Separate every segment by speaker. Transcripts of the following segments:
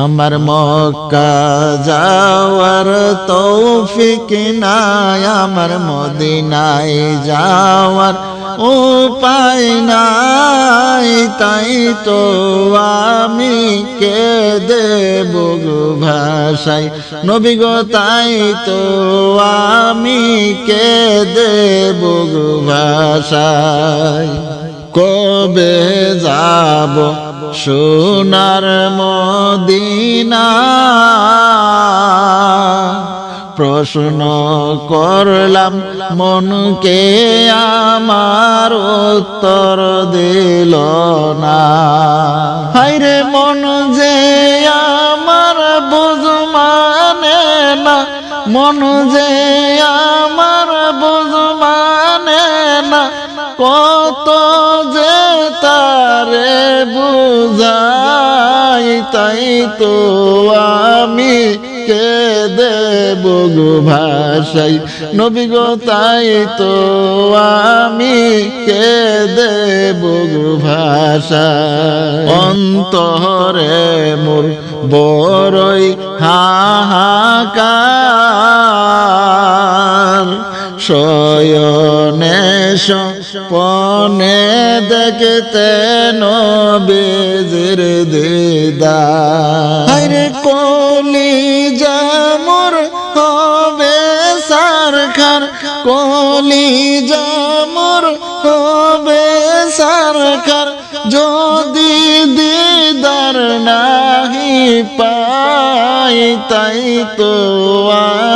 Speaker 1: আমার মক্কা যাওয়ার তৌফিক নাই, আমার মদিনায় যাওয়ার উপায় নাই, তাই তো আমি কে দেব ভাষাই নবী গো, তাই তো আমি কে দেব গো ভাষাই কবে যাব সোনার মদিনা? প্রশ্ন করলাম, মনকে আমার উত্তর দিল না। হাইরে মন যে আমার বুঝ মানে না, মন যে আমার বুঝ মানে না কত যে তারে বুঝাই, তাই তো আমি কে দেব গো ভাষাই নবী গো, তাই তো আমি কে দেব গো ভাষাই অন্তরে মোর বড়ই হাহাকার। শয়নে পনে দেখতে নবেজের দিদা আরে কলি জামর হবে সারখার কলি জামর হবে সারখার যদি দিদার নাহি পাই তাই তো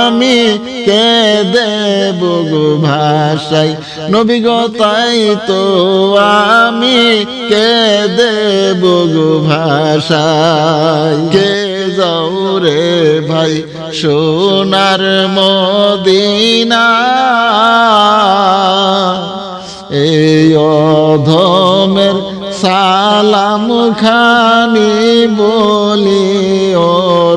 Speaker 1: আমি কে দেব গো ভাষাই। নবী গো, তাই তো আমি কে দেব গো ভাষাই। কে যাও রে ভাই সোনার মদিনা? এই অধমের সালাম খানি বলি ও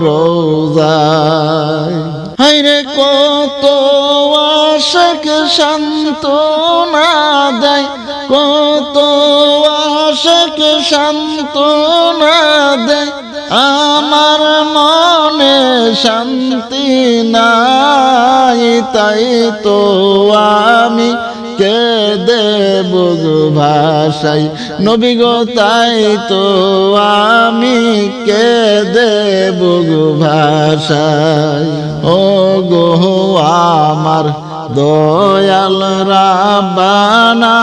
Speaker 1: রোজায়। হাইরে কত আশক শান্ত না দেয়, কত আশক শান্ত না দেয়। আমার মনে শান্তি নাই, তাই তো আমি কে দেব ভাষাই নবী গো, তাই তো আমি কে দেব ভাষাই ও গো, আমার দয়াল রাবানা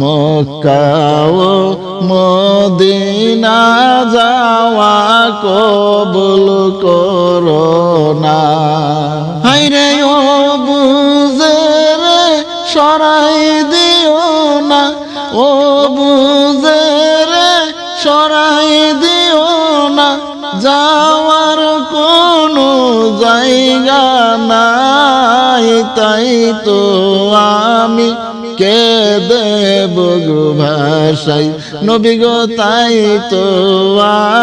Speaker 1: মক্কা ও মদিনা যাওয়া কবুল করোনা ও বুঝে সরাই দিও না, যাওয়ার কোনো জায়গা নাই, তাই তো আমি কে দেব ভাষাই নবী গো, তাই তো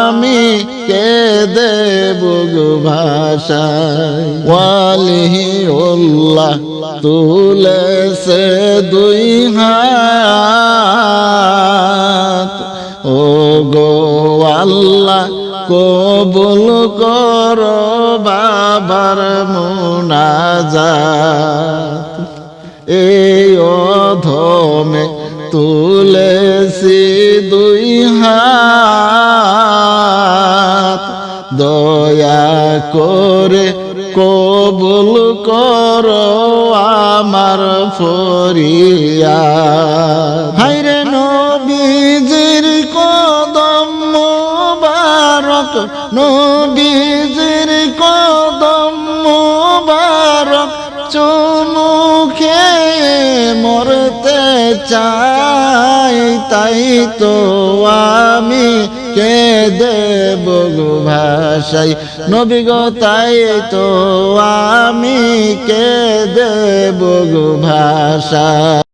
Speaker 1: আমি কে দেব ভাষাই ওয়ালিহি উল্লাহ, তুলেছে দুই হাত। কবুল কর বাবার মুনাজাত। এই অধমে তুলেছি দুই হাত। দয়া করে কবুল কর আমার ফরিয়া হাইরে নবীজির মুবারক নবীজির কদম মুবারক চুমুখে মরতে চাই, তাই তো আমি কে দেব ভাষাই নবী গো, তাই তো আমি কে দেব ভাষা